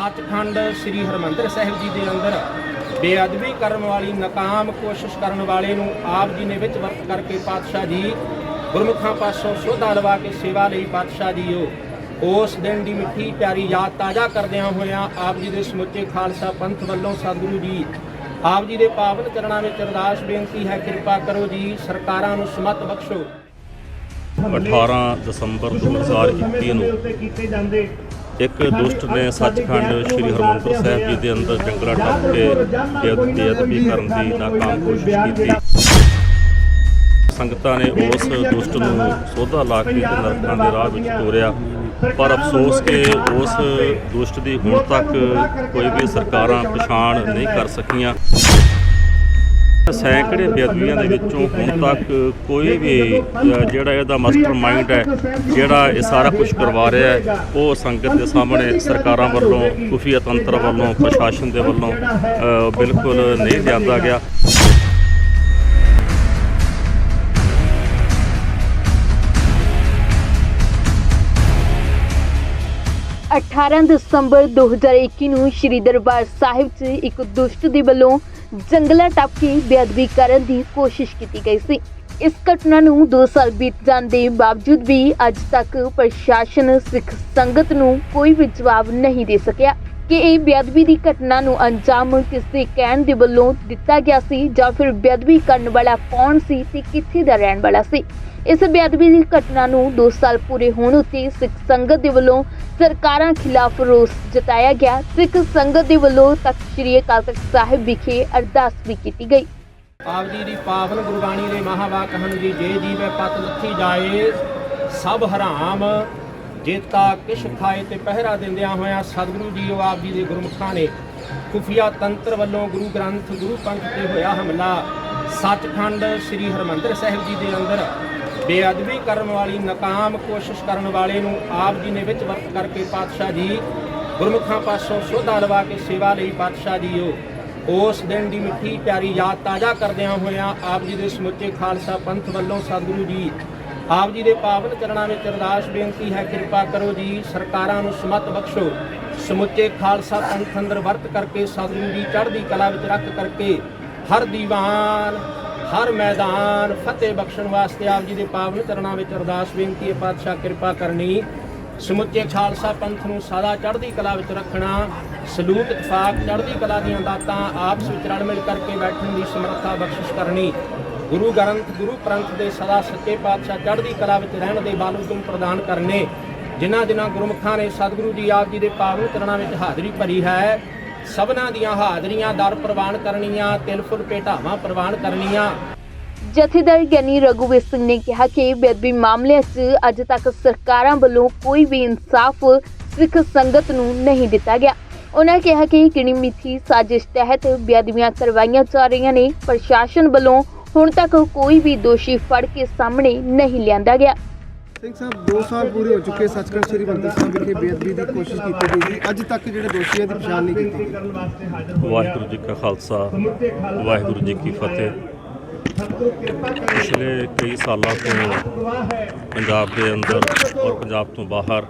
ਸੱਚਖੰਡ ਸ੍ਰੀ ਹਰਮੰਦਰ ਸਾਹਿਬ ਜੀ ਦੇ ਅੰਦਰ ਬੇਅਦਬੀ ਕਰਨ ਵਾਲੀ, ਨਾਕਾਮ ਕੋਸ਼ਿਸ਼ ਕਰਨ ਵਾਲੇ ਨੂੰ ਆਪ ਜੀ ਨੇ ਵਿੱਚ ਵਰਤ ਕਰਕੇ ਪਾਤਸ਼ਾਹ ਜੀ ਗੁਰਮੁਖਾਂ ਪਾਸੋਂ ਸੋਧਾ ਲਵਾ ਕੇ ਸੇਵਾ ਲਈ ਪਾਤਸ਼ਾਹ ਜੀਓ ਉਸ ਦਿਨ ਦੀ ਮਿੱਠੀ ਪਿਆਰੀ ਯਾਦ ਤਾਜ਼ਾ ਕਰਦਿਆਂ ਹੋਇਆਂ ਆਪ ਜੀ ਦੇ ਸਮੁੱਚੇ ਖਾਲਸਾ ਪੰਥ ਵੱਲੋਂ ਸਤਿਗੁਰੂ ਜੀ, ਆਪ ਜੀ ਦੇ ਪਾਵਨ ਚਰਨਾਂ ਵਿੱਚ ਅਰਦਾਸ ਬੇਨਤੀ ਹੈ, ਕਿਰਪਾ ਕਰੋ ਜੀ, ਸਰਕਾਰਾਂ ਨੂੰ ਸਮਤ ਬਖਸ਼ੋ। 18 ਦਸੰਬਰ 2021 ਨੂੰ ਇੱਕ ਦੁਸ਼ਟ ਨੇ ਸੱਚਖੰਡ ਸ੍ਰੀ ਹਰਮੰਦਰ ਸਾਹਿਬ ਜੀ ਦੇ ਅੰਦਰ ਜੰਗਲਾ ਟੱਪ ਕੇ ਬੇਅਦਬੀ ਕਰਨ ਦੀ ਨਾਕਾਮ ਕੋਸ਼ਿਸ਼ ਕੀਤੀ। ਸੰਗਤਾਂ ਨੇ ਉਸ ਦੁਸ਼ਟ ਨੂੰ ਸੋਧਾ ਲਾ ਕੇ ਤੇ ਨਰਕਾਂ ਦੇ ਰਾਹ ਵਿੱਚ ਤੋਰਿਆ। ਪਰ ਅਫਸੋਸ ਕਿ ਉਸ ਦੁਸ਼ਟ ਦੀ ਹੁਣ ਤੱਕ ਕੋਈ ਵੀ ਸਰਕਾਰਾਂ ਪਛਾਣ ਨਹੀਂ ਕਰ ਸਕੀਆਂ। ਸੈਂਕੜੇ ਬੇਅਦਬੀਆਂ ਦੇ ਵਿੱਚੋਂ ਹੁਣ ਤੱਕ ਕੋਈ ਵੀ ਜਿਹੜਾ ਇਹਦਾ ਮਾਸਟਰ ਮਾਈਂਡ ਹੈ, ਜਿਹੜਾ ਇਹ ਸਾਰਾ ਕੁਝ ਕਰਵਾ ਰਿਹਾ ਹੈ, ਉਹ ਸੰਗਤ ਦੇ ਸਾਹਮਣੇ ਸਰਕਾਰਾਂ ਵੱਲੋਂ, ਖੁਫੀਆ ਤੰਤਰ ਵੱਲੋਂ, ਪ੍ਰਸ਼ਾਸਨ ਦੇ ਵੱਲੋਂ ਬਿਲਕੁਲ ਨਹੀਂ ਲਿਆਂਦਾ ਗਿਆ। 18 ਦਸੰਬਰ 2021 ਨੂੰ ਸ਼੍ਰੀ ਦਰਬਾਰ ਸਾਹਿਬ 'ਚ ਇੱਕ ਦੁਸ਼ਟ ਦੇ ਵੱਲੋਂ ਜੰਗਲਾ ਟੱਪ ਕੇ ਬੇਅਦਬੀ ਕਰਨ ਦੀ ਕੋਸ਼ਿਸ਼ ਕੀਤੀ ਗਈ ਸੀ। ਇਸ ਘਟਨਾ ਨੂੰ 2 ਸਾਲ ਬੀਤ ਜਾਣ ਦੇ ਬਾਵਜੂਦ ਵੀ ਅੱਜ ਤੱਕ ਪ੍ਰਸ਼ਾਸਨ ਸਿੱਖ ਸੰਗਤ ਨੂੰ ਕੋਈ ਵੀ ਜਵਾਬ ਨਹੀਂ ਦੇ ਸਕਿਆ ਕਿ ਇਹ ਬੇਅਦਬੀ ਦੀ ਘਟਨਾ ਨੂੰ ਅੰਜਾਮ ਕਿਸ ਦੇ ਕਹਿਣ ਦੇ ਵੱਲੋਂ ਦਿੱਤਾ ਗਿਆ ਸੀ ਜਾਂ ਫਿਰ ਬੇਅਦਬੀ ਕਰਨ ਵਾਲਾ ਕੌਣ ਸੀ ਤੇ ਕਿੱਥੇ ਦਾ ਰਹਿਣ ਵਾਲਾ ਸੀ। ਇਸ ਬੇਅਦਬੀ ਦੀ ਘਟਨਾ ਨੂੰ 2 ਸਾਲ ਪੂਰੇ ਹੋਣ ਉੱਤੇ ਸਿੱਖ ਸੰਗਤ ਦੇ ਵੱਲੋਂ ਸਰਕਾਰਾਂ ਖਿਲਾਫ ਰੋਸ ਜਤਾਇਆ ਗਿਆ। ਸਿੱਖ ਸੰਗਤ ਦੇ ਵੱਲੋਂ ਤਖਤ ਸ੍ਰੀ ਅਕਾਲ ਤਖਤ ਸਾਹਿਬ ਵਿਖੇ ਅਰਦਾਸ ਵੀ ਕੀਤੀ ਗਈ। ਆਪ ਜੀ ਦੀ ਪਾਵਨ ਗੁਰਬਾਣੀ ਦੇ ਮਹਾਵਾਕ ਹਨ ਜੀ, ਜੇ ਜੀਵੇ ਪਤ ਲੱਥੀ ਜਾਏ, ਸਭ ਹਰਾਮ। ਜੇਤਾ ਕਿਛ ਖਾਏ ਤੇ ਪਹਿਰਾ ਦਿੰਦਿਆਂ ਹੋਇਆਂ ਸਤਿਗੁਰੂ ਜੀ ਆਪ ਜੀ ਦੇ ਗੁਰਮੁਖਾਂ ਨੇ ਖੁਫੀਆ ਤੰਤਰ ਵੱਲੋਂ ਗੁਰੂ ਗ੍ਰੰਥ, ਗੁਰੂ ਪੰਥ ਤੇ ਹੋਇਆ ਹਮਲਾ। ਸੱਚਖੰਡ ਸ੍ਰੀ ਹਰਮੰਦਰ ਸਾਹਿਬ ਜੀ ਦੇ ਅੰਦਰ ਬੇਅਦਬੀ ਕਰਨ ਵਾਲੀ, ਨਾਕਾਮ ਕੋਸ਼ਿਸ਼ ਕਰਨ ਵਾਲੇ ਨੂੰ ਆਪ ਜੀ ਨੇ ਵਿੱਚ ਵਰਤ ਕਰਕੇ ਪਾਤਸ਼ਾਹ ਜੀ ਗੁਰਮੁਖਾਂ ਪਾਸੋਂ ਸੋਧਾ ਲਵਾ ਕੇ ਸੇਵਾ ਲਈ ਪਾਤਸ਼ਾਹ ਜੀਓ ਉਸ ਦਿਨ ਦੀ ਮਿੱਠੀ ਪਿਆਰੀ ਯਾਦ ਤਾਜ਼ਾ ਕਰਦਿਆਂ ਹੋਇਆਂ ਆਪ ਜੀ ਦੇ ਸਮੁੱਚੇ ਖਾਲਸਾ ਪੰਥ ਵੱਲੋਂ ਸਤਿਗੁਰੂ ਜੀ, ਆਪ ਜੀ ਦੇ ਪਾਵਨ ਚਰਨਾਂ ਵਿੱਚ ਅਰਦਾਸ ਬੇਨਤੀ ਹੈ, ਕਿਰਪਾ ਕਰੋ ਜੀ, ਸਰਕਾਰਾਂ ਨੂੰ ਸਮਤ ਬਖਸ਼ੋ। ਸਮੁੱਚੇ ਖਾਲਸਾ ਪੰਥ ਅੰਦਰ ਵਰਤ ਕਰਕੇ ਸਤਿਗੁਰੂ ਜੀ ਚੜ੍ਹਦੀ ਕਲਾ ਵਿੱਚ ਰੱਖ ਕਰਕੇ ਹਰ ਦੀਵਾਨ ਹਰ ਮੈਦਾਨ ਫਤਿਹ ਬਖਸ਼ਣ ਵਾਸਤੇ ਆਪ ਜੀ ਦੇ ਪਾਵਨ ਚਰਨਾਂ ਵਿੱਚ ਅਰਦਾਸ ਬੇਨਤੀ ਹੈ, ਪਾਤਸ਼ਾਹ ਕਿਰਪਾ ਕਰਨੀ। ਸਮੁੱਚੇ ਖਾਲਸਾ ਪੰਥ ਨੂੰ ਸਦਾ ਚੜ੍ਹਦੀ ਕਲਾ ਵਿੱਚ ਰੱਖਣਾ ਸਲੂਕ ਇਤਫਾਕ, ਚੜ੍ਹਦੀ ਕਲਾ ਦੀਆਂ ਦਾਤਾਂ ਆਪਸ ਵਿੱਚ ਰਲ ਮਿਲ ਕਰਕੇ ਬੈਠਣ ਦੀ ਸਮਰੱਥਾ ਬਖਸ਼ਿਸ਼ ਕਰਨੀ। ਗੁਰੂ ਗ੍ਰੰਥ, ਗੁਰੂ ਪੰਥ ਦੇ ਸਦਾ ਸੱਚੇ ਪਾਤਸ਼ਾਹ ਚੜ੍ਹਦੀ ਕਲਾ ਵਿੱਚ ਰਹਿਣ ਦੇ ਬਾਲੂਕਮ ਪ੍ਰਦਾਨ ਕਰਨੇ। ਜਿਨ੍ਹਾਂ ਜਿਨ੍ਹਾਂ ਗੁਰਮੁਖਾਂ ਨੇ ਸਤਿਗੁਰੂ ਜੀ ਆਪ ਜੀ ਦੇ ਪਾਵਨ ਚਰਨਾਂ ਵਿੱਚ ਹਾਜ਼ਰੀ ਭਰੀ ਹੈ ਸਭਨਾਂ ਦੀਆਂ ਹਾਜ਼ਰੀਆਂ ਦਰ ਪ੍ਰਵਾਨ ਕਰਨੀਆਂ ਤਿਲ ਫੁੱਲ ਭੇਟਾਵਾਂ ਪ੍ਰਵਾਨ ਕਰਨੀਆਂ। ਜਥੇਦਾਰ ਗਿਆਨੀ ਰਘੁਵੀਰ ਸਿੰਘ ਨੇ ਕਿਹਾ ਕਿ ਬੇਅਦਬੀ ਮਾਮਲਿਆਂ 'ਚ ਅੱਜ ਤੱਕ ਸਰਕਾਰਾਂ ਵੱਲੋਂ ਕੋਈ ਵੀ ਇਨਸਾਫ ਸਿੱਖ ਸੰਗਤ ਨੂੰ ਨਹੀਂ ਦਿੱਤਾ ਗਿਆ। ਉਹਨਾਂ ਕਿਹਾ ਕਿ ਗਿਣੀ ਮਿੱਥੀ ਸਾਜ਼ਿਸ਼ ਤਹਿਤ ਬੇਅਦਬੀਆਂ ਕਰਵਾਈਆਂ ਜਾ ਰਹੀਆਂ ਨੇ। ਪ੍ਰਸ਼ਾਸਨ ਵੱਲੋਂ ਹੁਣ ਤੱਕ ਕੋਈ ਵੀ ਦੋਸ਼ੀ ਫੜ ਕੇ ਸਾਹਮਣੇ ਨਹੀਂ ਲਿਆਂਦਾ ਗਿਆ। ਸਿੰਘ ਸਾਹਿਬ 2 ਸਾਲ ਪੂਰੇ ਹੋ ਚੁੱਕੇ ਸੱਚਖੰਡ ਸ੍ਰੀ ਹਰਿਮੰਦਰ ਸਾਹਿਬ ਵਿਖੇ ਬੇਅਦਬੀ ਦੀ ਕੋਸ਼ਿਸ਼ ਕੀਤੀ ਗਈ ਸੀ। ਅੱਜ ਤੱਕ ਜਿਹੜੇ ਦੋਸ਼ੀਆਂ ਦੀ ਪਛਾਣ ਨਹੀਂ ਕੀਤੀ ਗਈ। ਵਾਹਿਗੁਰੂ ਜੀ ਕਾ ਖਾਲਸਾ, ਵਾਹਿਗੁਰੂ ਜੀ ਕੀ ਫਤਿਹ। ਪਿਛਲੇ ਕਈ ਸਾਲਾਂ ਤੋਂ ਪੰਜਾਬ ਦੇ ਅੰਦਰ ਔਰ ਪੰਜਾਬ ਤੋਂ ਬਾਹਰ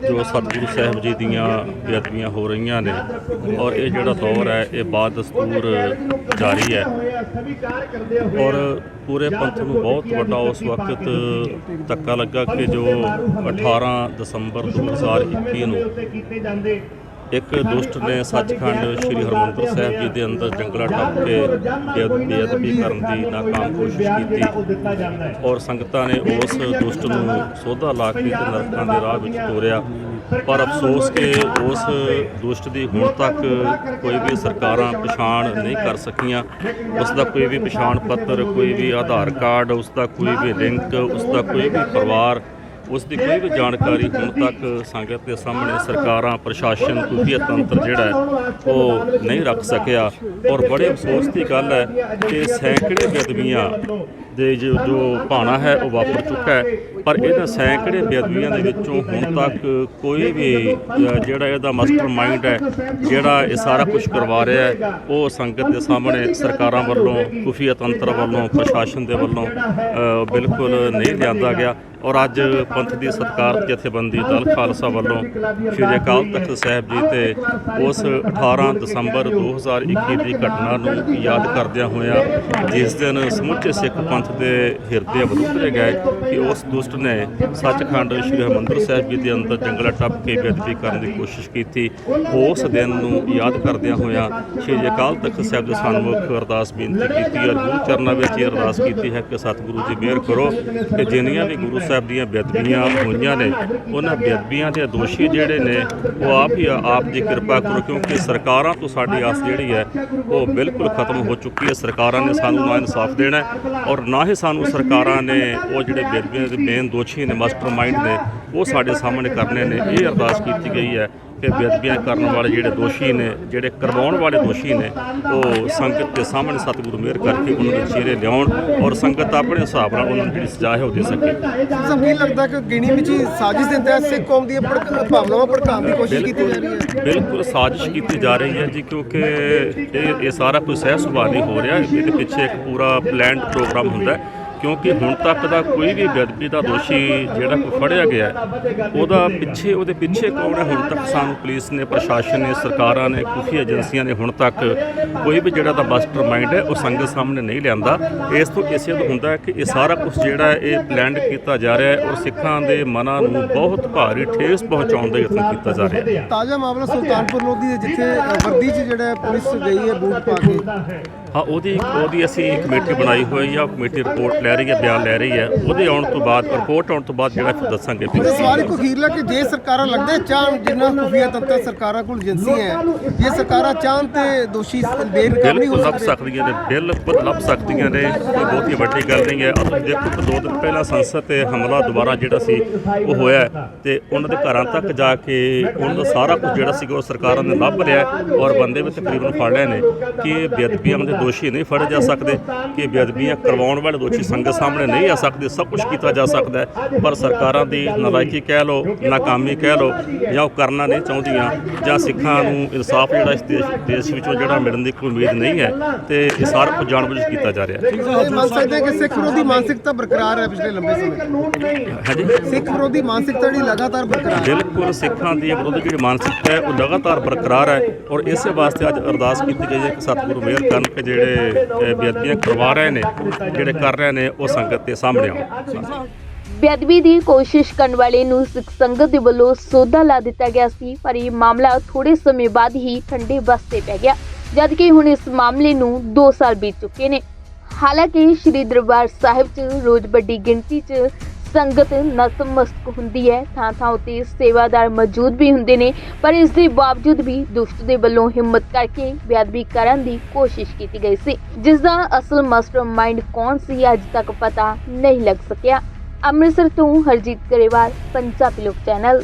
ਜੋ ਸਤਿਗੁਰੂ ਸਾਹਿਬ ਜੀ ਦੀਆਂ ਬੇਅਦਬੀਆਂ ਹੋ ਰਹੀਆਂ ਨੇ ਔਰ ਇਹ ਜਿਹੜਾ ਦੌਰ ਹੈ, ਇਹ ਬਾਦ ਦਸਤੂਰ ਜਾਰੀ ਹੈ ਔਰ ਪੂਰੇ ਪੰਥ ਨੂੰ ਬਹੁਤ ਵੱਡਾ ਉਸ ਵਕਤ ਧੱਕਾ ਲੱਗਾ ਕਿ ਜੋ 18 ਦਸੰਬਰ 2021 ਨੂੰ ਇੱਕ ਦੁਸ਼ਟ ਨੇ ਸੱਚਖੰਡ ਸ੍ਰੀ ਹਰਮੰਦਰ ਸਾਹਿਬ ਜੀ ਦੇ ਅੰਦਰ ਜੰਗਲਾ ਟੱਪ ਕੇ ਬੇਅਦ- ਬੇਅਦਬੀ ਕਰਨ ਦੀ ਨਾਕਾਮ ਕੋਸ਼ਿਸ਼ ਕੀਤੀ। ਔਰ ਸੰਗਤਾਂ ਨੇ ਉਸ ਦੁਸ਼ਟ ਨੂੰ ਸੋਧਾ ਲਾ ਕੇ ਤੇ ਨਰਕਾਂ ਦੇ ਰਾਹ ਵਿੱਚ ਤੋਰਿਆ। ਪਰ ਅਫਸੋਸ ਕਿ ਉਸ ਦੁਸ਼ਟ ਦੀ ਹੁਣ ਤੱਕ ਕੋਈ ਵੀ ਸਰਕਾਰਾਂ ਪਛਾਣ ਨਹੀਂ ਕਰ ਸਕੀਆਂ। ਉਸ ਦਾ ਕੋਈ ਵੀ ਪਛਾਣ ਪੱਤਰ, ਕੋਈ ਵੀ ਆਧਾਰ ਕਾਰਡ, ਉਸ ਦਾ ਕੋਈ ਵੀ ਲਿੰਕ, ਉਸ ਦਾ ਕੋਈ ਵੀ ਪਰਿਵਾਰ ਉਸ ਦੀ ਕੋਈ ਵੀ ਜਾਣਕਾਰੀ ਹੁਣ ਤੱਕ ਸੰਗਤ ਦੇ ਸਾਹਮਣੇ ਸਰਕਾਰਾਂ, ਪ੍ਰਸ਼ਾਸਨ ਖੁਫੀਆ ਤੰਤਰ ਜਿਹੜਾ ਉਹ ਨਹੀਂ ਰੱਖ ਸਕਿਆ। ਔਰ ਬੜੇ ਅਫਸੋਸ ਦੀ ਗੱਲ ਹੈ ਕਿ ਸੈਂਕੜੇ ਬੇਅਦਬੀਆਂ ਦੇ ਜੋ ਜੋ ਭਾਣਾ ਹੈ, ਉਹ ਵਾਪਰ ਚੁੱਕਾ ਹੈ। ਪਰ ਇਹਨਾਂ ਸੈਂਕੜੇ ਬੇਅਦਬੀਆਂ ਦੇ ਵਿੱਚੋਂ ਹੁਣ ਤੱਕ ਕੋਈ ਵੀ ਜਿਹੜਾ ਇਹਦਾ ਮਾਸਟਰ ਮਾਈਂਡ ਹੈ, ਜਿਹੜਾ ਇਹ ਸਾਰਾ ਕੁਝ ਕਰਵਾ ਰਿਹਾ ਹੈ, ਉਹ ਸੰਗਤ ਦੇ ਸਾਹਮਣੇ ਸਰਕਾਰਾਂ ਵੱਲੋਂ, ਖੁਫੀਆ ਤੰਤਰ ਵੱਲੋਂ, ਪ੍ਰਸ਼ਾਸਨ ਦੇ ਵੱਲੋਂ ਬਿਲਕੁਲ ਨਹੀਂ ਲਿਆਂਦਾ ਗਿਆ। ਔਰ ਅੱਜ ਪੰਥ ਦੀ ਸਤਕਾਰ ਜਥੇਬੰਦੀ ਦਲ ਖਾਲਸਾ ਵੱਲੋਂ ਸ਼੍ਰੀ ਅਕਾਲ ਤਖਤ ਸਾਹਿਬ ਜੀ ਤੇ ਉਸ 18 ਦਸੰਬਰ 2021 ਦੀ ਘਟਨਾ ਨੂੰ ਯਾਦ ਕਰਦਿਆਂ ਹੋਇਆਂ ਜਿਸ ਦਿਨ ਸਮੁੱਚੇ ਸਿੱਖ ਪੰਥ ਦੇ ਹਿਰਦੇ ਬਲੁੱਤਰੇ ਗਏ ਕਿ ਉਸ ਦੁਸ਼ਟ ਨੇ ਸੱਚਖੰਡ ਸ਼੍ਰੀ ਹਰਿਮੰਦਰ ਸਾਹਿਬ ਜੀ ਦੇ ਅੰਦਰ ਜੰਗਲਾ ਟੱਪ ਕੇ ਬੇਅਦਬੀ ਕਰਨ ਦੀ ਕੋਸ਼ਿਸ਼ ਕੀਤੀ। ਉਸ ਦਿਨ ਨੂੰ ਯਾਦ ਕਰਦਿਆਂ ਹੋਇਆਂ ਸ਼੍ਰੀ ਅਕਾਲ ਤਖਤ ਸਾਹਿਬ ਦੇ ਸਨਮੁਖ ਅਰਦਾਸ ਬੇਨਤੀ ਕੀਤੀ ਔਰ ਗੁਰੂ ਚਰਨਾਂ ਵਿੱਚ ਇਹ ਅਰਦਾਸ ਕੀਤੀ ਹੈ ਕਿ ਸਤਿਗੁਰੂ ਜੀ ਮਿਹਰ ਕਰੋ ਕਿ ਜਿੰਨੀਆਂ ਵੀ ਗੁਰੂ ਸਾਹਿਬ ਦੀਆਂ ਬੇਅਦਬੀਆਂ ਹੋਈਆਂ ਨੇ, ਉਹਨਾਂ ਬੇਅਦਬੀਆਂ ਦੇ ਦੋਸ਼ੀ ਜਿਹੜੇ ਨੇ, ਉਹ ਆਪ ਹੀ ਆਪ ਦੀ ਕਿਰਪਾ ਕਰੋ ਕਿਉਂਕਿ ਸਰਕਾਰਾਂ ਤੋਂ ਸਾਡੀ ਆਸ ਜਿਹੜੀ ਹੈ, ਉਹ ਬਿਲਕੁਲ ਖਤਮ ਹੋ ਚੁੱਕੀ ਹੈ। ਸਰਕਾਰਾਂ ਨੇ ਸਾਨੂੰ ਨਾ ਇਨਸਾਫ ਦੇਣਾ ਔਰ ਨਾ ਹੀ ਸਾਨੂੰ ਸਰਕਾਰਾਂ ਨੇ ਉਹ ਜਿਹੜੇ ਬੇਅਦਬੀਆਂ ਦੇ ਮੇਨ ਦੋਸ਼ੀ ਨੇ ਮਾਸਟਰ ਮਾਈਂਡ ਨੇ, ਉਹ ਸਾਡੇ ਸਾਹਮਣੇ ਕਰਨੇ ਨੇ, ਇਹ ਅਰਦਾਸ ਕੀਤੀ ਗਈ ਹੈ। ਕਿ ਬੇਅਦਬੀਆਂ ਕਰਨ ਵਾਲੇ ਜਿਹੜੇ ਦੋਸ਼ੀ ਨੇ ਜਿਹੜੇ ਕਰਵਾਉਣ ਵਾਲੇ ਦੋਸ਼ੀ ਨੇ ਉਹ ਸੰਗਤ ਦੇ ਸਾਹਮਣੇ ਸਤਿਗੁਰੂ ਮਿਹਰ ਕਰਕੇ ਉਹਨਾਂ ਦੇ ਚਿਹਰੇ ਲਿਆਉਣ ਔਰ ਸੰਗਤ ਆਪਣੇ ਹਿਸਾਬ ਨਾਲ ਉਹਨਾਂ ਨੂੰ ਜਿਹੜੀ ਸਜ਼ਾ ਹੈ ਉਹ ਦੇ ਸਕੇ। ਸਭ ਕੀ ਲੱਗਦਾ ਕਿ ਗਿਣੀ ਵਿੱਚ ਹੀ ਸਾਜ਼ਿਸ਼ ਦੇ ਤਹਿਤ ਸਿੱਖ ਕੌਮ ਦੀਆਂ ਭਾਵਨਾਵਾਂ ਭੜਕਾਉਣ ਦੀ ਕੋਸ਼ਿਸ਼ ਕੀਤੀ ਜਾ ਰਹੀ ਹੈ? ਬਿਲਕੁਲ ਸਾਜ਼ਿਸ਼ ਕੀਤੀ ਜਾ ਰਹੀ ਹੈ ਜੀ ਕਿਉਂਕਿ ਇਹ ਇਹ ਸਾਰਾ ਕੁਝ ਸਹਿ ਸੁਭਾਅ ਨਹੀਂ ਹੋ ਰਿਹਾ ਇਹਦੇ ਪਿੱਛੇ ਇੱਕ ਪੂਰਾ ਪਲਾਨਡ ਪ੍ਰੋਗਰਾਮ ਹੁੰਦਾ ਹੈ। ਕਿਉਂਕਿ ਹੁਣ ਤੱਕ ਦਾ ਕੋਈ ਵੀ ਬੇਅਦਬੀ ਦਾ ਦੋਸ਼ੀ ਜਿਹੜਾ ਕੋਈ ਫੜਿਆ ਗਿਆ ਹੈ, ਉਹਦਾ ਪਿੱਛੇ ਉਹਦੇ ਪਿੱਛੇ ਕੌਣ ਹੈ? ਹੁਣ ਤੱਕ ਸਾਨੂੰ ਪੁਲਿਸ ਨੇ ਪ੍ਰਸ਼ਾਸਨ ਨੇ ਸਰਕਾਰਾਂ ਨੇ ਖੁਫੀਆ ਏਜੰਸੀਆਂ ਨੇ ਹੁਣ ਤੱਕ ਕੋਈ ਵੀ ਜਿਹੜਾ ਦਾ ਮਾਸਟਰ ਮਾਈਂਡ ਹੈ ਉਹ ਸੰਗਤ ਸਾਹਮਣੇ ਨਹੀਂ ਲਿਆਂਦਾ। ਇਸ ਤੋਂ ਇਸੇ ਤੋਂ ਹੁੰਦਾ ਹੈ ਕਿ ਇਹ ਸਾਰਾ ਕੁਝ ਜਿਹੜਾ ਹੈ ਇਹ ਪਲਾਨਡ ਕੀਤਾ ਜਾ ਰਿਹਾ ਹੈ ਔਰ ਸਿੱਖਾਂ ਦੇ ਮਨਾਂ ਨੂੰ ਬਹੁਤ ਭਾਰੀ ਠੇਸ ਪਹੁੰਚਾਉਣ ਦਾ ਯਤਨ ਕੀਤਾ ਜਾ ਰਿਹਾ ਹੈ। ਤਾਜ਼ਾ ਮਾਮਲਾ ਸੁਲਤਾਨਪੁਰ ਲੋਧੀ ਦੇ ਜਿੱਥੇ ਵਰਦੀ 'ਚ ਜਿਹੜਾ ਪੁਲਿਸ ਗਈ ਹੈ ਬੂਟ ਪਾ ਕੇ। ਹਾਂ ਉਹਦੀ ਉਹਦੀ ਅਸੀਂ ਕਮੇਟੀ ਬਣਾਈ ਹੋਈ ਆ ਉਹ ਕਮੇਟੀ ਰਿਪੋਰਟ ਲੈ ਰਹੀ ਹੈ ਬਿਆਨ ਲੈ ਰਹੀ ਹੈ। ਉਹਦੇ ਆਉਣ ਤੋਂ ਬਾਅਦ ਰਿਪੋਰਟ ਆਉਣ ਤੋਂ ਬਾਅਦ ਜਿਹੜਾ ਫਿਰ ਦੱਸਾਂਗੇ ਵੀ ਤੇ ਸਵਾਲ ਇੱਕ ਅਖੀਰਲਾ ਕਿ ਜੇ ਸਰਕਾਰਾਂ ਲੱਗਦੇ ਚਾਹਣ ਜਿੰਨਾ ਖੁਫੀਆ ਤੰਤਰ ਸਰਕਾਰਾਂ ਕੋਲ ਏਜੰਸੀਆਂ ਹੈ ਜੇ ਸਰਕਾਰਾਂ ਚਾਹਣ ਤੇ ਦੋਸ਼ੀ ਬੇਨਕਾਬ ਨਹੀਂ ਹੋ ਬਿਲਕੁਲ ਲੱਭ ਸਕਦੇ। ਸਕਦੀਆਂ ਨੇ ਬਿਲਕੁਲ ਲੱਭ ਸਕਦੀਆਂ ਨੇ। ਕੋਈ ਬਹੁਤੀ ਵੱਡੀ ਗੱਲ ਨਹੀਂ ਹੈ। ਤੁਸੀਂ ਦੇਖੋ ਕਿ ਦੋ ਦਿਨ ਪਹਿਲਾਂ ਸੰਸਦ ਤੇ ਹਮਲਾ ਦੁਬਾਰਾ ਜਿਹੜਾ ਸੀ ਉਹ ਹੋਇਆ ਹੈ ਤੇ ਉਹਨਾਂ ਦੇ ਘਰਾਂ ਤੱਕ ਜਾ ਕੇ ਉਹਨਾਂ ਦਾ ਸਾਰਾ ਕੁਝ ਜਿਹੜਾ ਸੀਗਾ ਉਹ ਸਰਕਾਰਾਂ ਨੇ ਲੱਭ ਲਿਆ ਹੈ ਔਰ ਬੰਦੇ ਵੀ ਤਕਰੀਬਨ ਫੜ ਲਏ ਨੇ ਕਿ ਬੇਅਦਬੀਆਂ ਦੇ ਦੋਸ਼ੀ ਨਹੀਂ ਫੜੇ ਜਾ ਸਕਦੇ ਕਿ ਬੇਅਦਬੀਆਂ ਕਰਵਾਉਣ ਵਾਲੇ ਦੋਸ਼ੀ ਸੰਗਤ ਸਾਹਮਣੇ ਨਹੀਂ ਆ ਸਕਦੇ ਸਭ ਕੁਝ ਕੀਤਾ ਜਾ ਸਕਦਾ ਪਰ ਸਰਕਾਰਾਂ ਦੀ ਨਲਾਇਕੀ ਕਹਿ ਲਓ ਨਾਕਾਮੀ ਕਹਿ ਲਓ ਜਾਂ ਉਹ ਕਰਨਾ ਨਹੀਂ ਚਾਹੁੰਦੀਆਂ ਜਾਂ ਸਿੱਖਾਂ ਨੂੰ ਇਨਸਾਫ ਜਿਹੜਾ ਇਸ ਦੇਸ਼ ਵਿੱਚੋਂ ਜਿਹੜਾ ਮਿਲਣ ਦੀ ਕੋਈ ਉਮੀਦ ਨਹੀਂ ਹੈ ਤੇ ਇਹ ਸਾਰਾ ਕੁਝ ਜਾਣਬੁੱਝ ਕੀਤਾ ਜਾ ਰਿਹਾ ਹੈ। ਮੰਨ ਸਕਦੇ ਹਾਂ ਕਿ ਸਿੱਖ ਵਿਰੋਧੀ ਮਾਨਸਿਕਤਾ ਬਰਕਰਾਰ ਹੈ ਪਿਛਲੇ ਲੰਬੇ ਸਮੇਂ ਤੋਂ। ਹਾਂਜੀ? ਸਿੱਖ ਵਿਰੋਧੀ ਮਾਨਸਿਕਤਾ ਜਿਹੜੀ ਲਗਾਤਾਰ ਬਰਕਰਾਰ ਹੈ। ਬਿਲਕੁਲ ਸਿੱਖਾਂ ਦੀ ਵਿਰੁੱਧ ਜਿਹੜੀ ਮਾਨਸਿਕਤਾ ਹੈ ਉਹ ਲਗਾਤਾਰ ਬਰਕਰਾਰ ਹੈ ਔਰ ਇਸੇ ਵਾਸਤੇ ਅੱਜ ਅਰਦਾਸ ਕੀਤੀ ਗਈ ਹੈ ਕਿ ਸਤਿਗੁਰੂ ਮਿਹਰ ਕਰਨ ਕਿ ਜਿਹੜੇ ਬੇਅਦਬੀਆਂ ਕਰਵਾ ਰਹੇ ਨੇ ਜਿਹੜੇ ਕਰ ਰਹੇ ਨੇ ਉਹ ਸੰਗਤ ਦੇ ਸਾਹਮਣੇ ਆਉਣ। ਬੇਅਦਬੀ ਦੀ ਕੋਸ਼ਿਸ਼ ਕਰਨ ਵਾਲੇ ਨੂੰ ਸਿੱਖ ਸੰਗਤ ਦੇ ਵੱਲੋਂ ਸੋਧਾ ਲਾ ਦਿੱਤਾ ਗਿਆ ਸੀ, ਪਰ ਇਹ ਮਾਮਲਾ ਥੋੜੇ ਸਮੇਂ ਬਾਅਦ ਹੀ ਠੰਡੇ ਬਸਤੇ ਪੈ ਗਿਆ, ਜਦਕਿ ਹੁਣ ਇਸ ਮਾਮਲੇ ਨੂੰ 2 ਸਾਲ ਬੀਤ ਚੁੱਕੇ ਨੇ। ਹਾਲਾਂਕਿ ਸ੍ਰੀ ਦਰਬਾਰ ਸਾਹਿਬ 'ਚ ਰੋਜ਼ ਵੱਡੀ ਗਿਣਤੀ 'ਚ ਸੰਗਤ ਨਤਮਸਤਕ ਹੁੰਦੀ ਹੈ, ਥਾਂ ਥਾਂ ਉਤੇ ਸੇਵਾਦਾਰ ਮੌਜੂਦ ਵੀ ਹੁੰਦੇ ਨੇ, ਪਰ ਇਸ ਦੇ ਬਾਵਜੂਦ ਵੀ ਦੁਸ਼ਟ ਦੇ ਵੱਲੋਂ ਹਿੰਮਤ ਕਰਕੇ ਬੇਅਦਬੀ ਕਰਨ ਦੀ ਕੋਸ਼ਿਸ਼ ਕੀਤੀ ਗਈ ਸੀ। ਜਿਸ ਦਾ ਅਸਲ ਮਾਸਟਰ ਮਾਈਂਡ ਕੌਣ ਸੀ, ਅੱਜ ਤੱਕ ਪਤਾ ਨਹੀਂ ਲੱਗ ਸਕਿਆ। ਅੰਮ੍ਰਿਤਸਰ ਤੋਂ ਹਰਜੀਤ ਗਰੇਵਾਲ, ਪੰਜਾਬੀ ਲੋਕ ਚੈਨਲ।